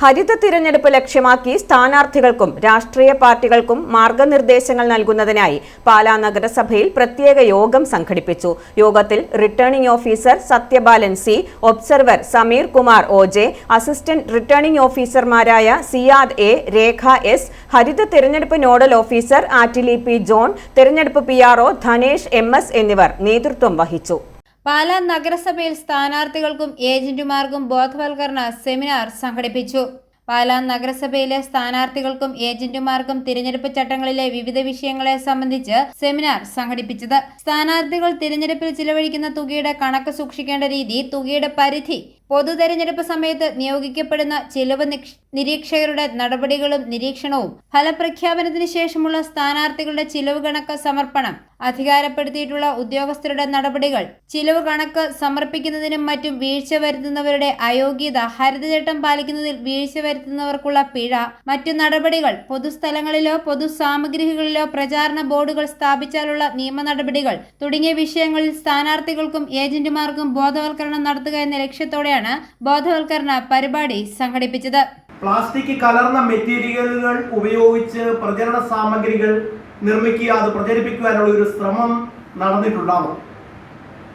ഹരിത തിരഞ്ഞെടുപ്പ് ലക്ഷ്യമാക്കി സ്ഥാനാർത്ഥികൾക്കും രാഷ്ട്രീയ പാർട്ടികൾക്കും മാർഗനിർദ്ദേശങ്ങൾ നൽകുന്നതിനായി പാലാ നഗരസഭയിൽ പ്രത്യേക യോഗം സംഘടിപ്പിച്ചു. യോഗത്തിൽ returning officer Sathyabalan C observer Sameer Kumar O J assistant returning ഓഫീസർമാരായ സിയാദ് എ രേഖ എസ് ഹരിത തിരഞ്ഞെടുപ്പ് nodal officer Atlee P John തിരഞ്ഞെടുപ്പ് P R O Dhanesh M S എന്നിവർ നേതൃത്വം വഹിച്ചു. പാലാ നഗരസഭയിൽ സ്ഥാനാർത്ഥികൾക്കും ഏജന്റുമാർക്കും ബോധവൽക്കരണ സെമിനാർ സംഘടിപ്പിച്ചു. പാലാ നഗരസഭയിലെ സ്ഥാനാർത്ഥികൾക്കും ഏജന്റുമാർക്കും തിരഞ്ഞെടുപ്പ് ചട്ടങ്ങളിലെ വിവിധ വിഷയങ്ങളെ സംബന്ധിച്ച് സെമിനാർ സംഘടിപ്പിച്ചത്. സ്ഥാനാർത്ഥികൾ തിരഞ്ഞെടുപ്പിൽ ചിലവഴിക്കുന്ന തുകയുടെ കണക്ക് സൂക്ഷിക്കേണ്ട രീതി തുകയുടെ പരിധി പൊതു തെരഞ്ഞെടുപ്പ് സമയത്ത് നിയോഗിക്കപ്പെടുന്ന ചിലവ് നിരീക്ഷകരുടെ നടപടികളും നിരീക്ഷണവും ഫലപ്രഖ്യാപനത്തിന് ശേഷമുള്ള സ്ഥാനാർത്ഥികളുടെ ചിലവ് കണക്ക് സമർപ്പണം അധികാരപ്പെടുത്തിയിട്ടുള്ള ഉദ്യോഗസ്ഥരുടെ നടപടികൾ ചിലവ് കണക്ക് സമർപ്പിക്കുന്നതിനും മറ്റും വീഴ്ച വരുത്തുന്നവരുടെ അയോഗ്യത ഹരിതചട്ടം പാലിക്കുന്നതിൽ വീഴ്ച വരുത്തുന്നവർക്കുള്ള പിഴ മറ്റു നടപടികൾ പൊതുസ്ഥലങ്ങളിലോ പൊതുസാമഗ്രികളിലോ പ്രചാരണ ബോർഡുകൾ സ്ഥാപിച്ചാലുള്ള നിയമ നടപടികൾ തുടങ്ങിയ വിഷയങ്ങളിൽ സ്ഥാനാർത്ഥികൾക്കും ഏജന്റുമാർക്കും ബോധവൽക്കരണം നടത്തുക എന്ന ലക്ഷ്യത്തോടെയാണ് ബോധവൽക്കരണ പരിപാടി സംഘടിപ്പിച്ചത്. പ്ലാസ്റ്റിക് കലർന്ന മെറ്റീരിയലുകൾ ഉപയോഗിച്ച് പ്രചരണ സാമഗ്രികൾ നിർമ്മിക്കുക അത് പ്രചരിപ്പിക്കുവാനുള്ള ഒരു ശ്രമം നടന്നിട്ടുണ്ടാവും.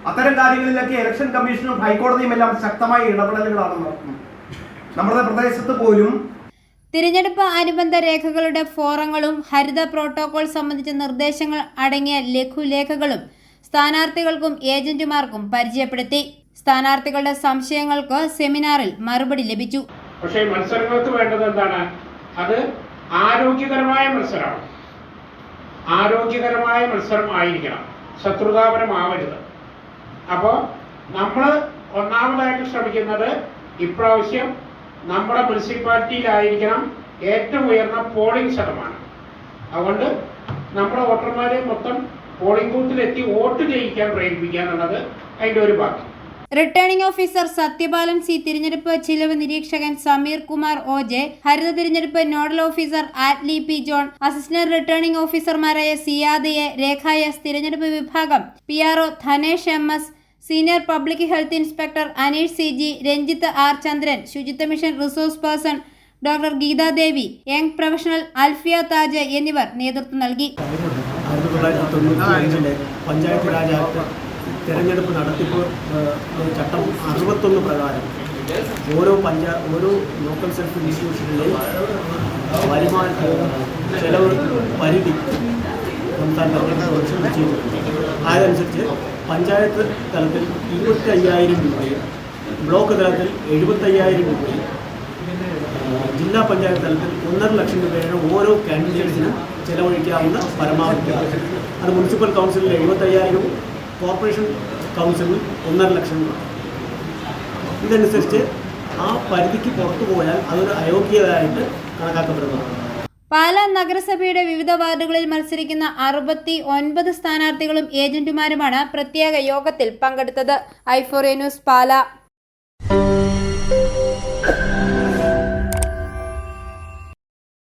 അത്തരം കാര്യങ്ങളിലൊക്കെ ഇലക്ഷൻ കമ്മീഷനും ഹൈക്കോടതിയും എല്ലാം ശക്തമായ ഇടപെടലുകളാണ് നടത്തുന്നത്. നമ്മുടെ പ്രദേശത്ത് പോലും തിരഞ്ഞെടുപ്പ് അനുബന്ധ രേഖകളുടെ ഫോറങ്ങളും ഹരിത പ്രോട്ടോകോൾ സംബന്ധിച്ച നിർദ്ദേശങ്ങൾ അടങ്ങിയ ലഘുലേഖകളും സ്ഥാനാർത്ഥികൾക്കും ഏജന്റുമാർക്കും പരിചയപ്പെടുത്തി. സ്ഥാനാർത്ഥികളുടെ സംശയങ്ങൾക്ക് സെമിനാറിൽ മറുപടി ലഭിച്ചു. പക്ഷേ മത്സരങ്ങൾക്ക് വേണ്ടത് എന്താണ്? അത് ആരോഗ്യകരമായ മത്സരമാണ്. ആരോഗ്യകരമായ മത്സരം ആയിരിക്കണം. ശത്രുതാപരമാവരുത് അപ്പോൾ നമ്മൾ ഒന്നാമതായിട്ട് ശ്രമിക്കുന്നത് ഇപ്രാവശ്യം നമ്മുടെ മുനിസിപ്പാലിറ്റിയിലായിരിക്കണം ഏറ്റവും ഉയർന്ന പോളിംഗ് ശതമാനം. അതുകൊണ്ട് നമ്മുടെ വോട്ടർമാരെ മൊത്തം പോളിംഗ് ബൂത്തിലെത്തി വോട്ട് ചെയ്യിക്കാൻ പ്രേരിപ്പിക്കുക എന്നുള്ളത് അതിന്റെ ഒരു ഭാഗം. റിട്ടേണിംഗ് ഓഫീസർ സത്യപാലൻ സി തിരഞ്ഞെടുപ്പ് ചിലവ് നിരീക്ഷകൻ സമീർ കുമാർ ഒ ജെ ഹരിത തിരഞ്ഞെടുപ്പ് nodal officer Atlee P John assistant returning ഓഫീസർമാരായ സിയാദ് എ രേഖ എസ് തിരഞ്ഞെടുപ്പ് വിഭാഗം P R O Dhanesh M S senior public health inspector Aneesh C G Ranjith R Chandran ശുചിത്വ mission resource person doctor Geethadevi young professional Alfiya Taj എന്നിവർ നേതൃത്വം നൽകി. ആയിരത്തി തൊള്ളായിരത്തി തൊണ്ണൂറ്റി അഞ്ചിലെ പഞ്ചായത്ത് രാജ് ആക്ട് തിരഞ്ഞെടുപ്പ് നടത്തിപ്പ് ചട്ടം അറുപത്തൊന്ന് പ്രകാരം ഓരോ പഞ്ചാ ഓരോ ലോക്കൽ സെൽഫ് ഇൻസ്റ്റിറ്റ്യൂഷനിലെയും വരുമാന ചെലവ് പരിധി സംസ്ഥാന തെരഞ്ഞെടുപ്പ് അതനുസരിച്ച് പഞ്ചായത്ത് തലത്തിൽ ഇരുപത്തി അയ്യായിരം രൂപയും ബ്ലോക്ക് തലത്തിൽ എഴുപത്തയ്യായിരം രൂപയും ജില്ലാ പഞ്ചായത്ത് തലത്തിൽ ഒന്നര ലക്ഷം രൂപയാണ് ഓരോ കാൻഡിഡേറ്റ്സിനും ചെലവഴിക്കാവുന്ന പരമാവധി. അത് മുനിസിപ്പൽ കൗൺസിലിൽ എഴുപത്തയ്യായിരവും കോർപ്പറേഷൻ കൗൺസിലിൽ ഒന്നര ലക്ഷം രൂപ. ഇതനുസരിച്ച് ആ പരിധിക്ക് പുറത്തു പോയാൽ അതൊരു അയോഗ്യതയായിട്ട് കണക്കാക്കപ്പെടുന്നതാണ്. പാലാ നഗരസഭയുടെ വിവിധ വാർഡുകളിൽ മത്സരിക്കുന്ന അറുപത്തി ഒൻപത് സ്ഥാനാർത്ഥികളും ഏജന്റുമാരുമാണ് പ്രത്യേക യോഗത്തിൽ പങ്കെടുത്തത്. ഐഫോറിയ ന്യൂസ് പാല.